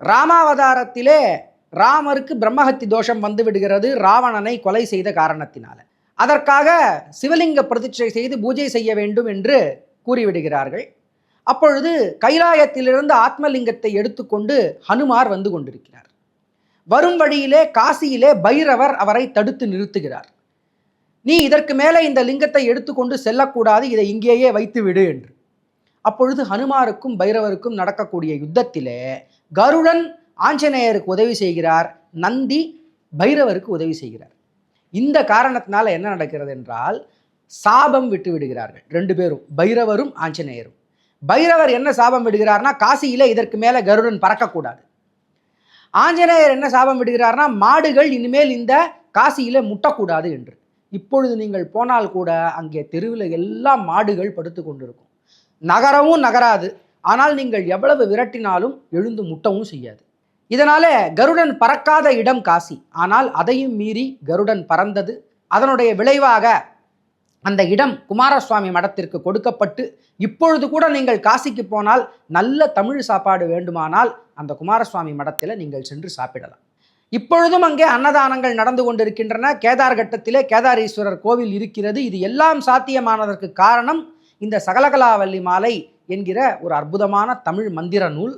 ராமாவதாரத்திலே ராமருக்கு பிரம்மஹத்தி தோஷம் வந்து விடுகிறது ராவணனை கொலை செய்த காரணத்தினால. அதற்காக சிவலிங்க பிரதிஷ்டை செய்து பூஜை செய்ய வேண்டும் என்று கூறிவிடுகிறார்கள். அப்பொழுது கைலாயத்திலிருந்து ஆத்மலிங்கத்தை எடுத்துக்கொண்டு ஹனுமார் வந்து கொண்டிருக்கிறார். வரும் வழியிலே காசியிலே பைரவர் அவரை தடுத்து நிறுத்துகிறார். நீ இதற்கு மேலே இந்த லிங்கத்தை எடுத்துக்கொண்டு செல்லக்கூடாது இதை இங்கேயே வைத்து விடு என்று. அப்பொழுது ஹனுமாருக்கும் பைரவருக்கும் நடக்கக்கூடிய யுத்தத்திலே கருடன் ஆஞ்சநேயருக்கு உதவி செய்கிறார் நந்தி பைரவருக்கு உதவி செய்கிறார். இந்த காரணத்தினால என்ன நடக்கிறது என்றால் சாபம் விட்டு விடுகிறார்கள். ரெண்டு பேரும் பைரவரும் ஆஞ்சநேயரும். பைரவர் என்ன சாபம் விடுகிறார்னா காசியில இதற்கு மேலே கருடன் பறக்கக்கூடாது. ஆஞ்சநேயர் என்ன சாபம் விடுகிறார்னா மாடுகள் இனிமேல் இந்த காசியில முட்டக்கூடாது என்று. இப்பொழுது நீங்கள் போனால் கூட அங்கே தெருவில் எல்லாம் மாடுகள் படுத்து கொண்டிருக்கும். நகரவும் நகராது. ஆனால் நீங்கள் எவ்வளவு விரட்டினாலும் எழுந்து முட்டவும் செய்யாது. இதனால கருடன் பறக்காத இடம் காசி. ஆனால் அதையும் மீறி கருடன் பறந்தது. அதனுடைய விளைவாக அந்த இடம் குமாரசுவாமி மடத்திற்கு கொடுக்கப்பட்டு இப்பொழுது கூட நீங்கள் காசிக்கு போனால் நல்ல தமிழ் சாப்பாடு வேண்டுமானால் அந்த குமாரசுவாமி மடத்தில் நீங்கள் சென்று சாப்பிடலாம். இப்பொழுதும் அங்கே அன்னதானங்கள் நடந்து கொண்டிருக்கின்றன. கேதார் கட்டத்திலே கேதாரீஸ்வரர் கோவில் இருக்கிறது. இது எல்லாம் சாத்தியமானதற்கு காரணம் இந்த சகலகலாவல்லி மாலை என்கிற ஒரு அற்புதமான தமிழ் மந்திர நூல்